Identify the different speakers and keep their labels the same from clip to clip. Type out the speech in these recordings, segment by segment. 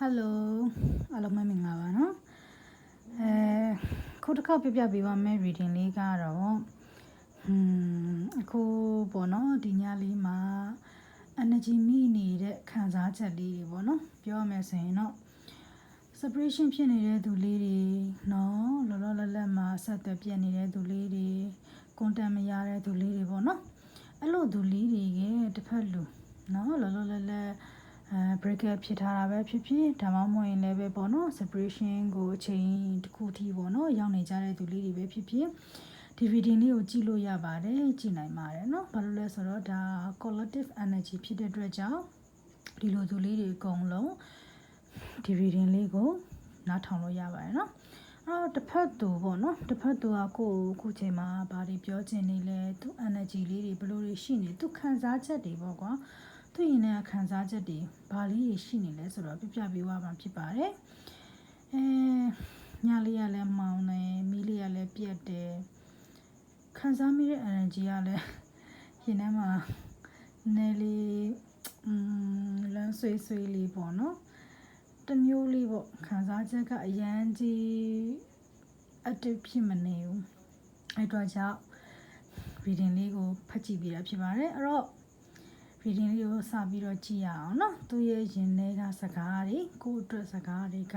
Speaker 1: ဟယ်လိုအားလုံးမင်္ဂလာပါနော်အဲခုတစ်ခေါက်ပြပြပေးပါမယ် reading လေးကတော့ဟွန်းအခုပေါ့နော်ဒီညလေးမှာ energy မိနေတဲ့ခံစားချက်လေးတွေပေါ့နော်ပြောရမယ်ဆိုရင်တော့ separation ဖြစ်နေတဲ့သူလေးတွေနော်လောလောလတ်လတ်မှာဆက်သွယ်ပြတ်နေတဲ့သူလေးတွေ contact မရတဲ့သူလေးတွေပေါ့နော်အဲ့လိုသူလေးတွေရဲ့တစ်ဖက်လူနော်လောလောလတ်လတ် အဲ breakup ဖြစ်ထားတာပဲဖြစ်ဖြစ်ဒါမှမဟုတ်ရင်လည်းပဲပေါ့နော် separation ကိုအချိန်တစ်ခုထိပေါ့နော်ရောက်နေကြတဲ့သူလေးတွေပဲဖြစ်ဖြစ်ဒီ reading လေးကိုကြည့်လို့ရပါတယ်ကြည့်နိုင်ပါတယ်เนาะဘာလို့လဲဆိုတော့ဒါ collective energy ဖြစ်တဲ့အတွက်ကြောင့်ဒီလိုသူလေးတွေအကုန်လုံးဒီ reading လေးကိုနားထောင်လို့ရပါတယ်เนาะအဲ့တော့တစ်ဖက်သူပေါ့နော်တစ်ဖက်သူကကိုယ့်ကိုခုချိန်မှာဘာတွေပြောချင်နေလဲသူ energy လေးတွေဘယ်လိုတွေရှိနေသူခံစားချက်တွေပေါ့ကွာ သူရင်ထဲကခံစားချက်တွေဘာလေးတွေရှိနေလဲဆိုတော့ပြပြပေးသွားမှာဖြစ်ပါတယ်အဲညလေးကလည်းမောင်းတယ်မီးလေးကလည်းပြက်တယ်ခံစားမိတဲ့ energy ကလည်းရင်ထဲမှာနယ်လေးอืมလမ်းဆွေးဆွေးလေးပေါ့နော်တမျိုးလေးပေါ့ခံစားချက်ကအရန်ကြီး active ဖြစ်မနေဘူးအဲ့တော့ကြောင့် reading လေးကိုဖတ်ကြည့်ပေးတာဖြစ်ပါတယ်အဲ့တော့ ဗီဒီယိုကိုစပြီးတော့ကြည့်ရအောင်နော်သူရဲ့ရင်ထဲကစကားတွေကိုယ့်အတွက်စကားတွေက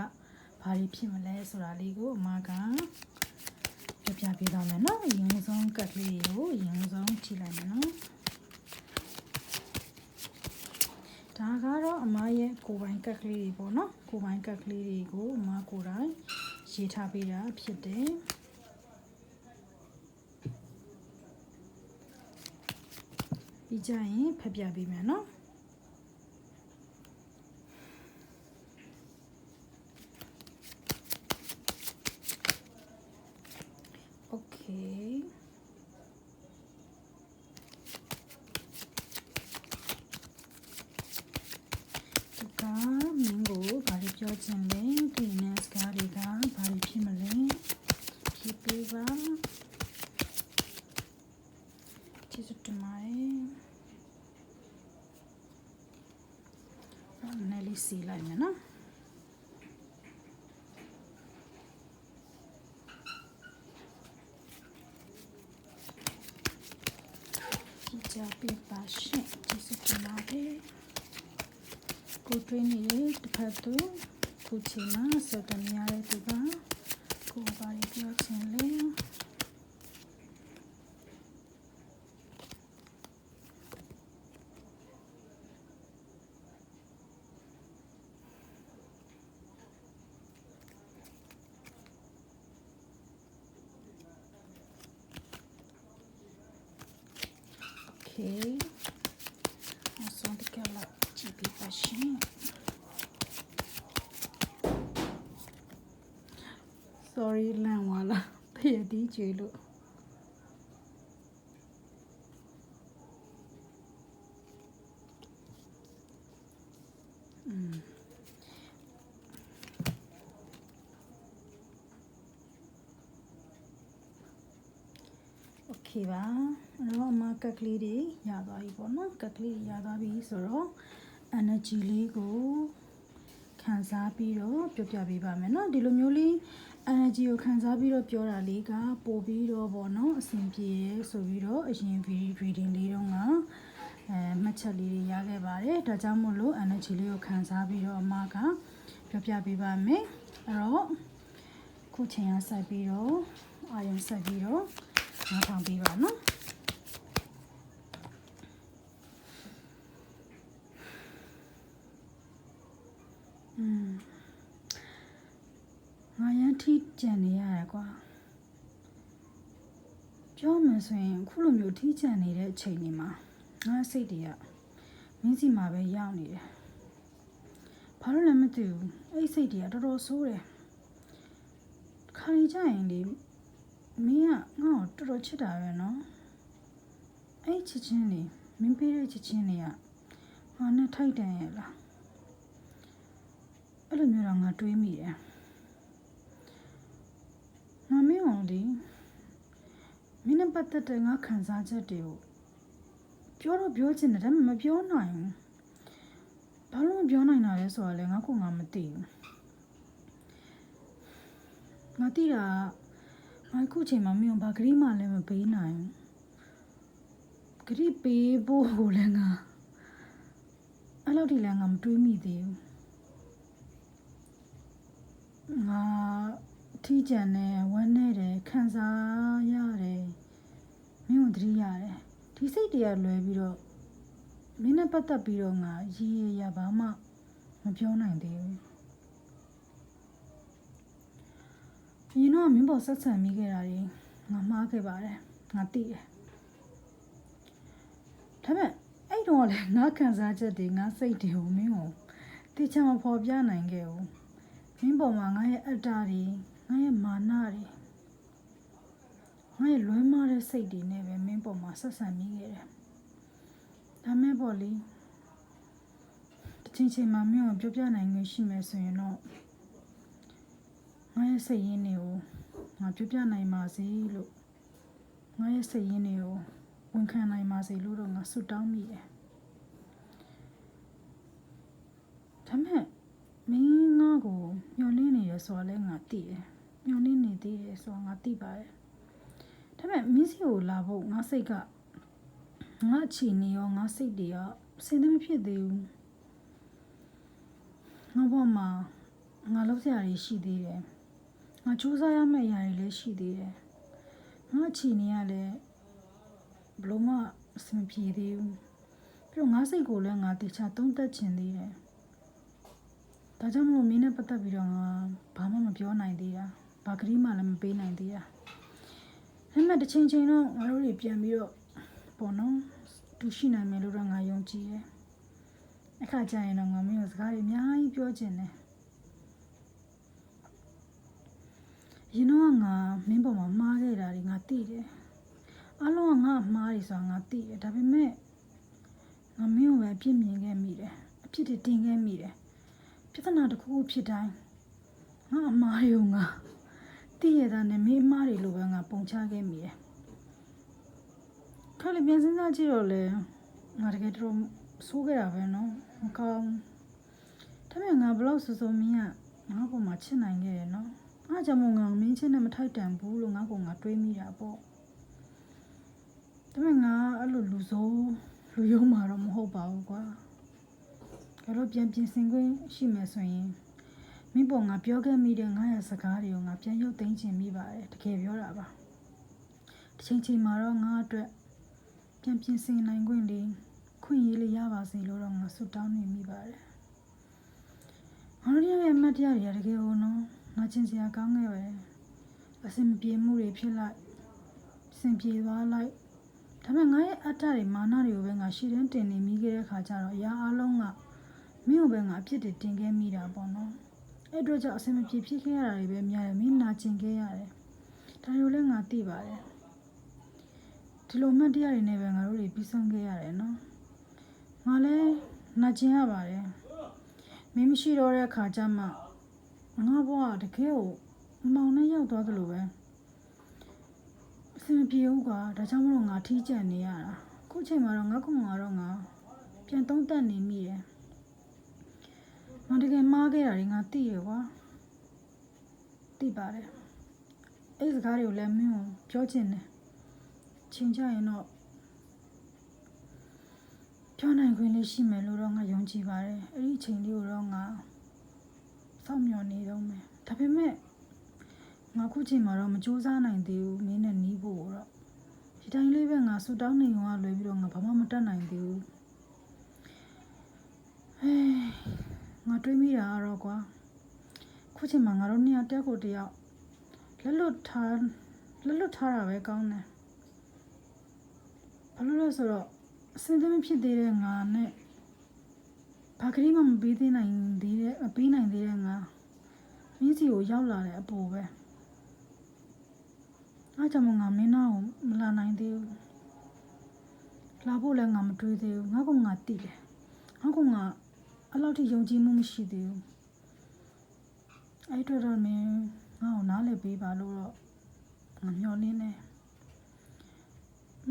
Speaker 1: ဘာတွေဖြစ်မလဲဆိုတာလေးကိုအမကပြပြပေးသွားမယ်နော်ရင်ဆုံးကတ်လေးကိုရင်ဆုံးကြည့်လိုက်မယ်နော်ဒါကတော့အမရဲ့ကိုပိုင်ကတ်ကလေးတွေပေါ့နော်ကိုပိုင်ကတ်ကလေးတွေကိုအမကိုယ်တိုင်ရေးထားပေးတာဖြစ်တယ် ပြီးကြရင်ဖတ်ပြပေးမယ်နော်โอเค သူကမင်းကိုဘာလို့ပြောချင်လဲဒီနေ့စကားတွေကဘာလို့ဖြစ်မလဲဖြစ်ပေးပါကျေးဇူးတင်ပါတယ် ယ် စီလိုက်မယ်နော်ကြည့်ကြပေးပါရှင်ကျေးဇူးတင်ပါတယ်ကိုတွင်းနေတဲ့တစ်ဖက်သူခုချိန်မှာဆက်တမရတဲ့သူကကိုဘာတွေပြောချင်လဲ Okay. အဆုံးတကယ်လောက်ကြည့်ပြပါရှင်။ Sorry လန်ဝါလာဖျက်တီးကြည့်လို့ โอเคပါအဲ့တော့အမကက်ကလေးတွေရသွားပြီပေါ့နော်ကက်ကလေးတွေရသွားပြီဆိုတော့ energy လေးကိုခံစားပြီးတော့ပြောပြပေးပါမယ်เนาะဒီလိုမျိုးလေး energy ကိုခံစားပြီးတော့ပြောတာလေးကပို့ပြီးတော့ပေါ့နော်အဆင်ပြေရဲဆိုပြီးတော့အရင် reading လေးတော့ကအဲမှတ်ချက်လေးတွေရခဲ့ပါတယ်ဒါကြောင့်မို့လို့ energy လေးကိုခံစားပြီးတော့အမကပြောပြပေးပါမယ်အဲ့တော့ခုချိန်ရဆက်ပြီးတော့အာရုံဆက်ပြီးတော့ နားထောင်ပေးပါနော်อืมငါရန်ထိကြံနေရတယ်ကွာပြောမယ်ဆိုရင်အခုလိုမျိုးထိကြံနေတဲ့အချိန်တွေမှာငါစိတ်တွေကမင်းစီမှာပဲရောက်နေတယ်ဘာလို့လဲမသိဘူးအဲ့စိတ်တွေကတော်တော်ဆိုးတယ်ခါရီကြရင်လေ မင်းကငါ့ကိုတော်တော်ချစ်တာပဲနော်အဲ့ချစ်ချင်းလေမင်းပေးတဲ့ချစ်ချင်းတွေကငါနဲ့ထိုက်တန်ရဲ့လားအဲ့လိုမျိုးတော့ငါတွေးမိတယ်။ငါမင်းအောင်လေမင်းနဲ့ပတ်သက်တဲ့ငါခံစားချက်တွေကိုပြောတော့ပြောချင်တယ်ဒါပေမဲ့မပြောနိုင်ဘူး။ဘာလို့မပြောနိုင်တာလဲဆိုတာလဲငါကငါမသိဘူးငါသိတာက ငါအခုချိန်မှာမင်းဘာဂရိမှလည်းမပေးနိုင်ဘူးဂရိပေးဖို့ကိုလည်းငါအဲ့လောက်ထိလည်းငါမတွေးမိသေးဘူးငါထီးကြံနဲ့ဝမ်းနဲ့တယ်ခံစားရတယ်မင်းကိုသတိရတယ်ဒီစိတ်တွေကလွယ်ပြီးတော့မင်းနဲ့ပတ်သက်ပြီးတော့ငါရည်ရရဘာမှမပြောနိုင်သေးဘူး ရင်တော့မင်းပေါ်ဆက်ဆံမိခဲ့တာတွေငါမှားခဲ့ပါတယ်ငါသိတယ်ဒါပေမဲ့အဲ့တော့လေငါခံစားချက်တွေငါစိတ်တွေကိုမင်းကိုတေချာမဖော်ပြနိုင်ခဲ့ဘူးမင်းပေါ်မှာငါရဲ့အတ္တတွေငါရဲ့မာနတွေငါရဲ့လွဲမားတဲ့စိတ်တွေနဲ့ပဲမင်းပေါ်မှာဆက်ဆံမိခဲ့တယ်ဒါမဲ့ပေါ့လေတစ်ချိန်ချိန်မှာမင်းကိုပြောပြနိုင်ခွင့်ရှိမယ်ဆိုရင်တော့ ငါရဲ့စိတ်ရင်းတွေကိုငါပြောပြနိုင်ပါစေလို့ငါရဲ့စိတ်ရင်းတွေကိုဝန်ခံနိုင်ပါစေလို့တော့ငါဆုတောင်းမိတယ်ဒါမဲ့မင်းငါ့ကိုမျောလင်းနေရဆိုတာလည်းငါသိတယ်မျောလင်းနေသေးတယ်ဆိုတာငါသိပါတယ်ဒါပေမဲ့မင်းစီကိုလာဖို့ငါစိတ်ကငါအချီနေရောငါစိတ်တွေရောစင်သမဖြစ်သေးဘူးငါဘောမှာငါလုပ်စရာတွေရှိသေးတယ် ငါစူးစမ်းရမယ့်အရာတွေလည်းရှိသေးတယ်ငါအချီနေရလည်းဘလို့မှအဆင်မပြေသေးဘူးပြီးတော့ငါစိတ်ကိုလည်းငါတေချာသုံးသက်ချင်သေးတယ်ဒါကြောင့်မလို့မင်းနဲ့ပတ်သက်ပြီးတော့ငါဘာမှမပြောနိုင်သေးတာဘာကလေးမှလည်းမပေးနိုင်သေးတာဒါပေမဲ့တစ်ချိန်ချိန်တော့ငါတို့တွေပြန်ပြီးတော့ပေါ့နော်တူရှိနိုင်မယ်လို့တော့ငါယုံကြည်တယ်အခါကျရင်တော့ငါမင်းကိုစကားတွေအများကြီးပြောချင်တယ် ရင်တော့ငါမင်းပေါ်မှာမှားခဲ့တာတွေငါသိတယ်အလုံးကငါမှားတယ်ဆိုတာငါသိတယ်ဒါပေမဲ့ငါမင်းကိုပဲအပြစ်မြင်ခဲ့မိတယ်အပြစ်တွေတင်ခဲ့မိတယ်ပြဿနာတစ်ခုခုဖြစ်တိုင်းငါအမားတွေကိုငါသိရတာနဲ့မင်းအမားတွေလိုပဲငါပုံချခဲ့မိတယ်ခါလေးပြန်စဉ်းစားကြည့်တော့လေငါတကယ်တော့ဆိုးခဲ့တာပဲနော်မကောင်းဒါပေမဲ့ငါဘလို့စစုံမင်းကငါ့ကိုမှချစ်နိုင်ခဲ့ရနော် အားကြောင့်မို့ငါမင်းချင်းနဲ့မထိုက်တန်ဘူးလို့ငါ့ကိုငါတွေးမိတာပေါ့ဒါပေမဲ့ငါအဲ့လိုလူဆိုးလူယုံမှာတော့မဟုတ်ပါဘူးကွာဒါတော့ပြန်ပြင်ဆင်ခွင့်ရှိမယ်ဆိုရင်မင်းပေါ်ငါပြောခဲ့မိတဲ့ငါရဲ့စကားတွေကိုငါပြန်ရုပ်သိမ်းခြင်းမိပါတယ်တကယ်ပြောတာပါတစ်ချိန်ချိန်မှာတော့ငါအတွက်ပြန်ပြင်ဆင်နိုင်ခွင့်လေးခွင့်ရေးလေးရပါစေလို့တော့ငါဆုတောင်းနေမိပါတယ်ငါတို့ရဲ့အမတ်တရားတွေကတကယ်ဟိုနော် နာကျင်စရာကောင်းခဲ့ပဲအစင်မပြေမှုတွေဖြစ်လိုက်စင်ပြေသွားလိုက်ဒါပေမဲ့ငါရဲ့အတ္တတွေမာနတွေကိုပဲငါရှည်တန်းတင်နေမိခဲ့တဲ့ခါကျတော့အရာအလုံးကမင်းကိုပဲငါအပြစ်တွေတင်ခဲ့မိတာပေါ့နော်အဲ့အတွက်ကြောင့်အစင်မပြေဖြစ်ခဲ့ရတာတွေပဲများတယ်မင်းနာကျင်ခဲ့ရတယ်ဒါတွေကိုလည်းငါသိပါတယ်ဒီလိုမှတ်တရားတွေနဲ့ပဲငါတို့တွေပြီးဆုံးခဲ့ရတယ်နော်ငါလည်းနာကျင်ရပါတယ်မင်းမရှိတော့တဲ့ခါကျမှ ငါဘွားတကယ်ကိုမောင်နဲ့ရောက်သွားသလိုပဲအဆင်မပြေဘူးကွာဒါကြောင့်မလို့ငါထီးကျန်နေရတာခုချိန်မှာတော့ငါကောင်ကတော့ငါပြန်သုံးသက်နေမိတယ်ငါတကယ်မှားခဲ့တာတွေငါသိရကွာသိပါတယ်အဲ့ဒီစကားတွေကိုလည်းမင်းကိုပြောချင်တယ်ချိန်ကြရင်တော့ပြောနိုင်ခွင့်လေးရှိမယ်လို့တော့ငါယုံကြည်ပါတယ်အဲ့ဒီအချိန်လေးကိုတော့ငါ စောင့်မျှော်နေတော့မယ်ဒါပေမဲ့ငါခုချိန်မှာတော့မစူးစမ်းနိုင်သေးဘူးမင်းနဲ့နီးဖို့တော့ဒီတိုင်းလေးပဲငါဆူတောင်းနေရောလွယ်ပြီးတော့ငါဘာမှမတတ်နိုင်သေးဘူးဟေးငါတွေးမိတာကတော့ကွာခုချိန်မှာငါတို့နှစ်ယောက်တက်ကိုတယောက်လက်လွတ်ထားလက်လွတ်ထားတာပဲကောင်းတယ်ဘာလို့လဲဆိုတော့အစင်သမီးဖြစ်သေးတဲ့ငါနဲ့ဘာကလေးမှမပေးသေးနိုင်သေးတဲ့မပေးနိုင်သေးတဲ့ငါမင်း စီကိုရောက်လာတဲ့အပေါ်ပဲအားကြောင့်မို့ငါမင်းနာကိုမလာနိုင်သေးဘူးလာဖို့လည်းငါမတွေးသေးဘူးငါကငါတိတယ်ငါကငါအဲ့လောက်ထိယုံကြည်မှုမရှိသေးဘူးအဲ့တော့တော့မင်းငါ့ကိုနားလည်ပေးပါလို့တော့ငါမျှော်လင့်နေ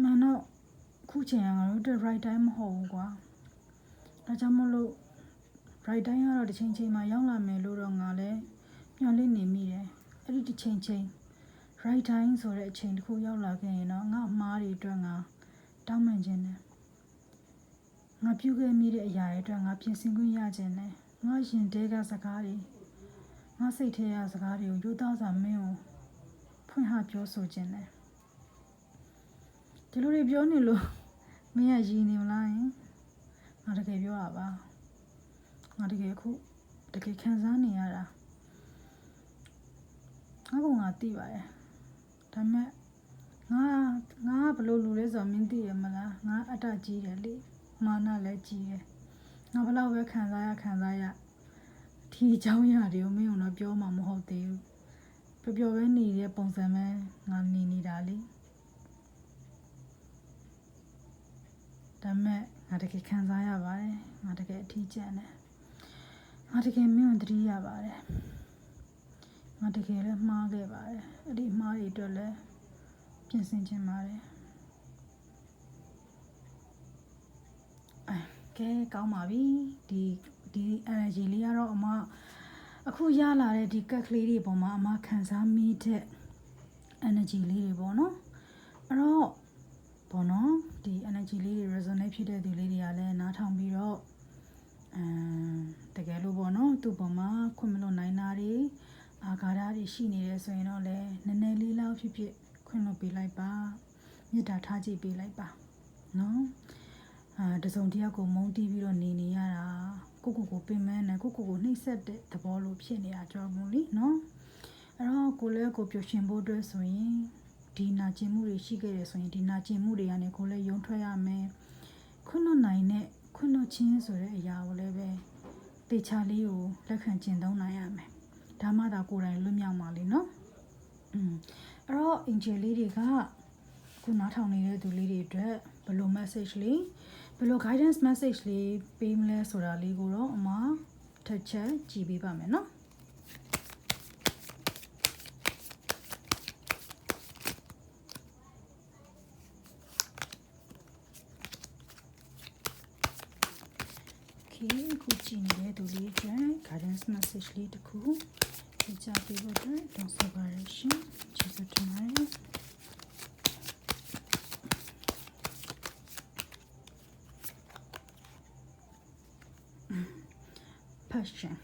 Speaker 1: မှန်တော့ခုချိန်ကငါတို့တဲ့ right time မဟုတ်ဘူးကွာဒါကြောင့်မလို့ right တိုင်းကတော့တစ်ချိန်ချိန်မှာရောက်လာမယ်လို့တော့ငါလည်း ညှော်လင့်နေမိတယ်အဲ့ဒီတစ်ချိန်ချိန် right time ဆိုတဲ့အချိန်တစ်ခုရောက်လာခဲ့ရင်တော့ငါအမားတွေအတွက်ငါတောင်းပန်ခြင်းတယ်ငါပြုခဲ့မိတဲ့အရာတွေအတွက်ငါပြင်ဆင်ခွင့်ရခြင်းတယ်ငါရင်တဲကစကားတွေငါစိတ်ထဲကစကားတွေကိုယူသားစွာမင်းကိုဖွင့်ဟပြောဆိုခြင်းတယ်ဒီလိုတွေပြောနေလို့မင်းကရည်နေမလားယင်ငါတကယ်ပြောတာပါငါတကယ်အခုတကယ်ခံစားနေရတာ ငါကငါသိပါတယ်ဒါပေမဲ့ငါငါဘယ်လိုလူလဲဆိုတော့မင်းသိရမလားငါအတ္တကြီးတယ်လေမာနလည်းကြီးတယ်ငါဘယ်လောက်ပဲခံစားရခံစားရဒီအကြောင်းအရာတွေကိုမင်းကတော့ပြောမှာမဟုတ်သေးဘူးပျော်ပျော်ပဲနေတဲ့ပုံစံပဲငါနေနေတာလေဒါပေမဲ့ငါတကယ်ခံစားရပါတယ်ငါတကယ်အထီးကျန်တယ်ငါတကယ်မင်းကိုသတိရပါတယ် ငါတကယ်လည်းမှားခဲ့ပါတယ်အဲ့ဒီမှားတွေအတွက်လည်းပြင်ဆင်ခြင်းပါတယ်အဲကဲကောင်းပါပြီဒီဒီ energy လေးကတော့အမအခုရလာတဲ့ဒီကက်ကလေးတွေပေါ်မှာအမခံစားမိတဲ့ energy လေးတွေပေါ့နော်အဲ့တော့ပေါ့နော်ဒီ energy လေးတွေ resonate ဖြစ်တဲ့သူလေးတွေကလည်းနားထောင်ပြီးတော့အမ်တကယ်လို့ပေါ့နော်သူ့ပေါ်မှာခွင့်မလို့နိုင်တာတွေ အာဃာတတွေရှိနေတယ်ဆိုရင်တော့လည်းနည်းနည်းလေးလောက်ဖြစ်ဖြစ်ခွင့်လို့ပေးလိုက်ပါမေတ္တာထားကြည့်ပေးလိုက်ပါနော်အာတစုံတစ်ယောက်ကိုမုန်းတီးပြီးတော့နေနေရတာကိုကိုကိုပင်မနဲ့ကိုကိုကိုနှိမ့်ဆက်တဲ့သဘောလိုဖြစ်နေတာကြောင့်မို့လीနော်အဲ့တော့ကိုလည်းကိုပျော်ရွှင်ဖို့အတွက်ဆိုရင်ဒီနာကျင်မှုတွေရှိခဲ့တယ်ဆိုရင်ဒီနာကျင်မှုတွေကနေကိုလည်းယုံထွက်ရမယ်ခွင့်လွတ်နိုင်တဲ့ခွင့်လွတ်ခြင်းဆိုတဲ့အရာကိုလည်းပဲတေချာလေးကိုလက်ခံကျင့်သုံးနိုင်ရမယ် ဒါမှသာကိုယ်တိုင်လွတ်မြောက်မှာလေနော်อืมအဲ့တော့ angel လေးတွေကခုနားထောင်နေတဲ့သူလေးတွေအတွက်ဘယ်လို message လေးဘယ်လို guidance message လေးပေးမလဲဆိုတာလေးကိုတော့အမထက်ချက်ကြည့်ပေးပါမယ်နော် Okay ခုကြည့်နေတဲ့သူလေးအတွက် guidance message လေးတစ်ခု ပြချပေးဖို့အတွက်တောင်းဆိုပါရရှင်ကျေးဇူးတင်ပါတယ် passion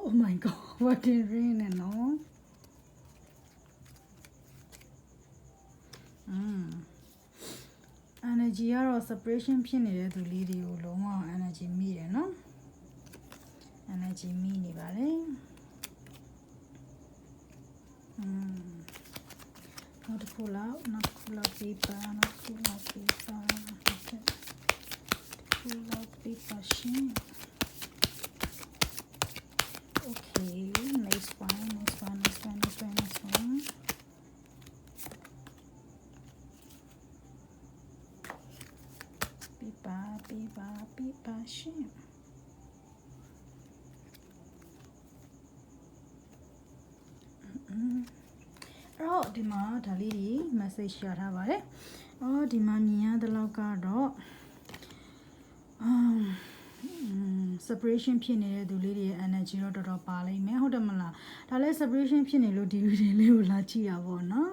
Speaker 1: oh my god what did rain and all อืม energy ကတော့ separation ဖြစ်နေတဲ့သူလေးတွေကိုလုံးဝ energy မိတယ်နော် energy မိနေပါတယ်อืมနောက်တစ်ခုလောက်နောက်တစ်ခုလောက် paper နောက်တစ်ခုလောက် paper နောက်တစ်ခုလောက် paper ရှင် okay nice one nice one nice one nice one nice one ပြပါပြပါပြပါရှင်အဲ့တော့ ဒီမှာဒါလေးတွေ message ရထားပါတယ်။အော်ဒီမှာမြင်ရသလောက်ကတော့အမ် separation ဖြစ်နေတဲ့သူလေးတွေရဲ့ energy တော့တော်တော်ပါလိမ့်မယ်ဟုတ်တယ်မလားဒါလည်း separation ဖြစ်နေလို့ဒီ reading လေးကိုလာကြည့်တာပေါ့နော်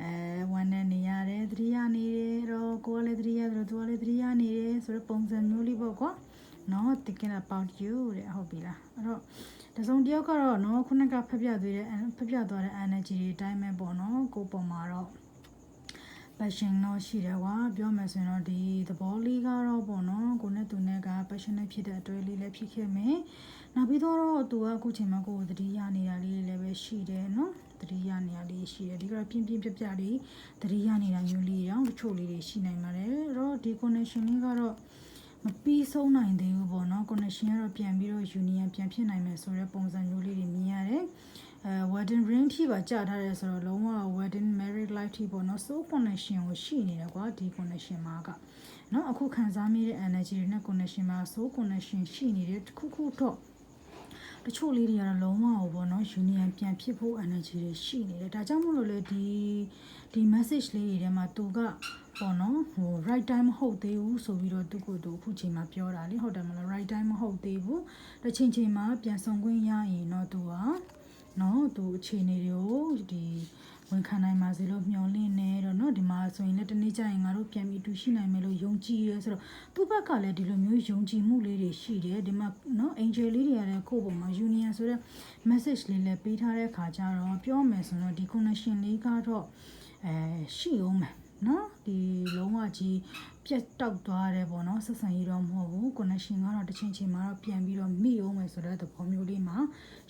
Speaker 1: အဲဝန်နဲ့နေရတယ်သတိရနေတယ်တော့ကိုကလည်းသတိရတယ်သူကလည်းသတိရနေတယ်ဆိုတော့ပုံစံမျိုးလေးပေါ့ကွာနော် thinking about you တဲ့ဟုတ်ပြီလားအဲ့တော့ တစုံတစ်ယောက်ကတော့နော်ခုနကဖက်ပြသေးတဲ့ဖက်ပြသွားတဲ့ energy တွေအတိုင်းပဲပေါ့နော်ကိုပုံမှာတော့ passion တော့ရှိတယ်ကွာပြောမယ်ဆိုရင်တော့ဒီသဘောလေးကတော့ပေါ့နော်ကိုနဲ့သူနဲ့က passionate ဖြစ်တဲ့အတွဲလေးလည်းဖြစ်ခဲ့မယ်နောက်ပြီးတော့သူကအခုချိန်မှာကိုယ်သတိရနေတာလေးလည်းပဲရှိတယ်နော်သတိရနေတာလေးရှိတယ်ဒီကတော့ပြင်းပြင်းပြပြလေးသတိရနေတာမျိုးလေးရောတချို့လေးတွေရှိနိုင်ပါတယ်အဲ့တော့ဒီ connection လေးကတော့ မပြီးဆုံးနိုင်သေးဘူးပေါ့နော် connection ကတော့ပြန်ပြီးတော့ union ပြန်ဖြစ်နိုင်မယ်ဆိုတဲ့ပုံစံမျိုးလေးတွေမြင်ရတယ်အဲ wedding ring ထိပါကြာထားတယ်ဆိုတော့လုံးဝ wedding married life ထိပေါ့နော် soul connection ကိုရှိနေတယ်ကွာဒီ connection မှာကနော်အခုခံစားမိတဲ့ energy တွေနဲ့ connection မှာ soul connection ရှိနေတဲ့တစ်ခုခုတော့ တချို့လေးတွေကတော့လုံးဝဟိုပေါ့နော် union ပြန်ဖြစ်ဖို့ energy တွေရှိနေတယ်ဒါကြောင့်မို့လို့လေဒီဒီ message လေးတွေထဲမှာသူကပေါ့နော်ဟို right time မဟုတ်သေးဘူးဆိုပြီးတော့သူကသူအခုချိန်မှာပြောတာလေဟုတ်တယ်မလား right time မဟုတ်သေးဘူးတစ်ချိန်ချိန်မှာပြန်ဆောင်ခွင့်ရရင်တော့သူကနော်သူအခြေအနေတွေကိုဒီ ဝန်ခံနိုင်ပါစေလို့မျှော်လင့်နေတော့เนาะဒီမှာဆိုရင်လည်းတနေ့ကျရင်ငါတို့ပြန်ပြီးတူရှိနိုင်မယ်လို့ယုံကြည်ရဲဆိုတော့သူ့ဘက်ကလည်းဒီလိုမျိုးယုံကြည်မှုလေးတွေရှိတယ်ဒီမှာเนาะ angel လေးတွေကလည်းကိုယ့်ပုံမှာ union ဆိုတဲ့ message လေးလည်းပေးထားတဲ့ခါကျတော့ပြောမယ်ဆိုတော့ဒီ connection လေးကတော့အဲရှိအောင်မယ် နော်ဒီလုံးဝကြီးပြတ်တောက်သွားတယ်ပေါ့နော်ဆက်ဆံရေးတော့မဟုတ်ဘူး connection ကတော့တစ်ချိန်ချိန်မှာတော့ပြန်ပြီးတော့မိအောင်မယ်ဆိုတဲ့သဘောမျိုးလေးမှာ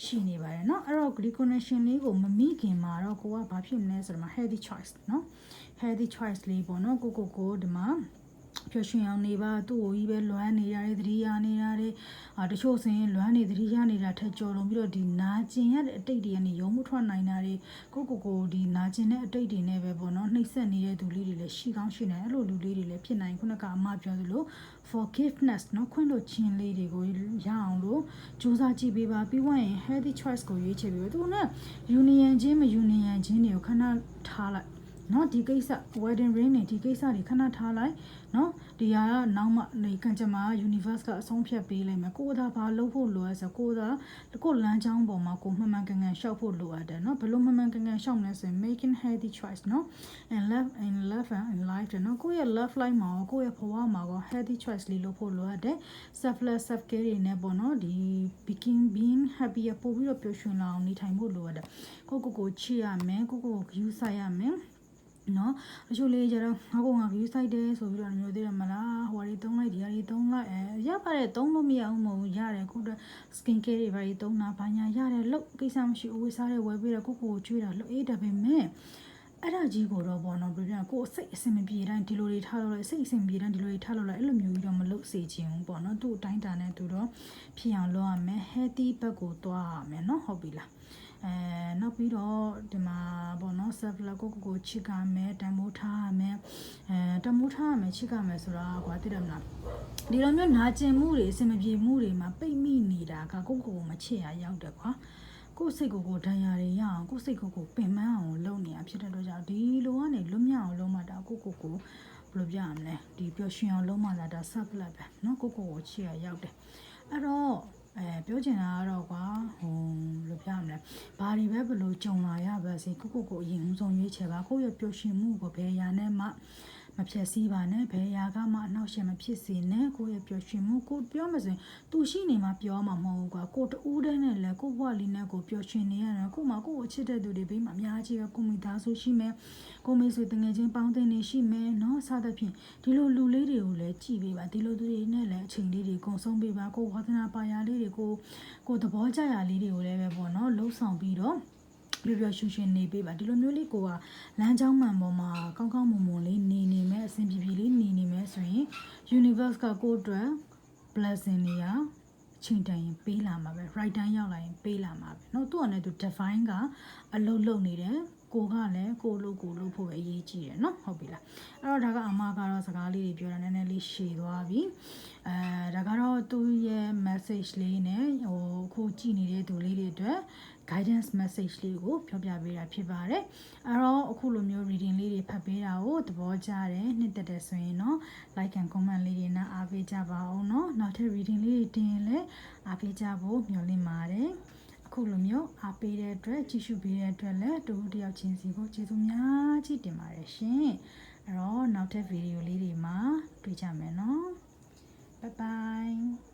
Speaker 1: ရှိနေပါတယ်နော်အဲ့တော့ green connection လေးကိုမမိခင်မှာတော့ကိုကဘာဖြစ်မလဲဆိုတော့ healthy choice နော် healthy choice လေးပေါ့နော်ကိုကိုကိုဒီမှာ ဖြောရှင်အောင်နေပါသူ့ကိုကြီးပဲလွမ်းနေရတဲ့သတိရနေရတဲ့အာတချို့စင်လွမ်းနေသတိရနေတာထက်ကြော်လုံးပြီးတော့ဒီနာကျင်ရတဲ့အတိတ်တွေကနေရုံမှုထွက်နိုင်တာတွေကိုကိုကိုဒီနာကျင်တဲ့အတိတ်တွေနဲ့ပဲပေါ့နော်နှိပ်စက်နေတဲ့သူလေးတွေလည်းရှိကောင်းရှိနိုင်အဲ့လိုလူလေးတွေလည်းဖြစ်နိုင်ခုနကအမပြောသလို forgiveness နော်ခွင့်လွှတ်ခြင်းလေးတွေကိုရအောင်လို့စူးစမ်းကြည့်ပေးပါပြီးဝင် healthy choice ကိုရွေးချယ်ပြီးပဲသူနဲ့ union ချင်းမ union ချင်းတွေကိုခဏထားလိုက် နော်ဒီကိစ္စ wedding ring နဲ့ဒီကိစ္စတွေခဏထားလိုက်နော်ဒီဟာကနောက်မှနေကံကြမ္မာ universe ကအဆုံးဖြတ်ပေးလိုက်မယ်ကိုယ်သာဘာလုပ်ဖို့လိုလဲဆိုကိုယ်သာကိုယ်လမ်းကြောင်းပေါ်မှာကိုယ်မှန်မှန်ကန်ကန်ရှောက်ဖို့လိုအပ်တယ်နော်ဘလို့မှန်မှန်ကန်ကန်ရှောက်မလဲဆိုရင် making healthy choice နော် and love and love and in life နော်ကိုယ့်ရဲ့ love life မှာကိုယ့်ရဲ့ဘဝမှာကော healthy choice လေးလုပ်ဖို့လိုအပ်တယ် self love self care တွေနဲ့ပေါ့နော်ဒီ begin being happy ပို့ပြီးတော့ပျော်ရွှင်လာအောင်နေထိုင်ဖို့လိုအပ်တယ်ကိုကိုကိုချစ်ရမယ်ကိုကိုကိုယူဆရမယ် နော်အချို့လေးကျတော့ငါကငါ view site တယ်ဆိုပြီးတော့မျိုးသေးတယ်မလားဟိုဟာတွေသုံးလိုက်ဒီဟာတွေသုံးလိုက်အဲရပါတယ်သုံးလို့မရအောင်မဟုတ်ဘူးရတယ်ခုတော့ skin care တွေဘာတွေသုံးတာဘာညာရတယ်လို့ကိစ္စမရှိဘူးဝေးစားတယ်ဝယ်ပြီးတော့ကိုကိုကိုကျွေးတာလို့အေးဒါပေမဲ့အဲ့ဒါကြီးကိုတော့ပေါ့နော်ပြပြကိုစိတ်အဆင်မပြေတိုင်းဒီလိုတွေထားလို့လိုက်စိတ်အဆင်ပြေတိုင်းဒီလိုတွေထားလို့လိုက်အဲ့လိုမျိုးကြီးတော့မလုပ်စေချင်ဘူးပေါ့နော်သူ့အတိုင်းတာနဲ့သူတော့ဖြစ်အောင်လုပ်ရမယ် healthy ဘက်ကိုသွားရမယ်နော်ဟုတ်ပြီလား အဲနောက်ပြီးတော့ဒီမှာပေါ့နော် self love ကိုကိုကိုချစ်ကမယ်တန်ဖိုးထားရမယ်အဲတန်ဖိုးထားရမယ်ချစ်ကမယ်ဆိုတာကွာသိတယ်မလားဒီလိုမျိုးနာကျင်မှုတွေအဆင်မပြေမှုတွေမှာပိတ်မိနေတာကကိုကိုကိုမချစ်ရရောက်တယ်ကွာကိုယ်စိတ်ကိုကိုဒဏ်ရာတွေရအောင်ကိုယ်စိတ်ကိုကိုပင်ပန်းအောင်လုပ်နေရဖြစ်တဲ့အတွက်ကြောင့်ဒီလိုကနေလွတ်မြောက်အောင်လုပ်မှဒါကိုကိုကိုဘယ်လိုပြရမလဲဒီပျော်ရွှင်အောင်လုပ်မှလာဒါ self love ပဲเนาะကိုကိုကိုချစ်ရရောက်တယ်အဲ့တော့ အဲပြောချင်တာကတော့ကွာဟိုလိုပြမလဲဘာတွေပဲဘလို့ကြုံလာရပါစေကိုကိုကိုအရင်ဆုံးရွေးချယ်ပါကိုယ့်ရဲ့ပျော်ရွှင်မှုကိုဘယ်ရာနဲ့မှ မဖြက်စီးပါနဲ့ဘယ်ရာကမှအနှောက်အယှက်မဖြစ်စေနဲ့ကိုယ့်ရဲ့ပျော်ရွှင်မှုကိုပြောမစင်သူရှိနေမှပြောမှာမဟုတ်ဘူးကွာကိုတူးတဲ့နဲ့လည်းကိုဘွားလေးနဲ့ကိုပျော်ရွှင်နေရတာကိုမှကိုကိုချစ်တဲ့သူတွေဘေးမှာအများကြီးပဲကိုမိသားစုရှိမယ်ကိုမိတ်ဆွေတငယ်ချင်းပေါင်းတင်နေရှိမယ်နော်စသဖြင့်ဒီလိုလူလေးတွေကိုလည်းကြည်ပေးပါဒီလိုသူတွေနဲ့လည်းအချိန်လေးတွေကုန်ဆုံးပေးပါကိုဝါသနာပါရာလေးတွေကိုကိုသဘောကျရာလေးတွေကိုလည်းပဲပေါ့နော်လှုပ်ဆောင်ပြီးတော့ ပျော်ပျော်ရွှင်ရွှင်နေပေးပါဒီလိုမျိုးလေးကိုကလမ်းကြောင်းမှန်ပေါ်မှာကောင်းကောင်းမွန်မွန်လေးနေနေမဲ့အဆင်ပြေပြေလေးနေနေမဲ့ဆိုရင် universe ကကိုယ့်အတွက် blessing တွေရချိန်တန်ရင်ပေးလာမှာပဲ right time ရောက်လာရင်ပေးလာမှာပဲเนาะသူကလည်းသူ divine ကအလုပ်လုပ်နေတယ်ကိုကလည်းကိုလို့ကိုလို့ဖို့ပဲအရေးကြီးတယ်เนาะဟုတ်ပြီလားအဲ့တော့ဒါကအမကတော့စကားလေးတွေပြောတာနည်းနည်းလေးရှည်သွားပြီအဲဒါကတော့သူ့ရဲ့ message လေးနဲ့ဟိုခုကြည့်နေတဲ့သူလေးတွေအတွက် guidance message လေးကိုပြောပြပေးတာဖြစ်ပါတယ်အဲ့တော့အခုလိုမျိုး reading လေးတွေဖတ်ပေးတာကိုသဘောကျတယ်နှစ်သက်တယ်ဆိုရင်တော့ like and comment လေးတွေနဲ့အားပေးကြပါအောင်เนาะနောက်ထပ် reading လေးတွေတင်ရင်လည်းအားပေးကြဖို့မျှော်လင့်ပါတယ်အခုလိုမျိုးအားပေးတဲ့အတွက်ကြည့်ရှုပေးတဲ့အတွက်လည်းတူတယောက်ချင်းစီကိုကျေးဇူးများကြီးတင်ပါတယ်ရှင်အဲ့တော့နောက်ထပ်ဗီဒီယိုလေးတွေမှာတွေ့ကြမယ်နော် bye bye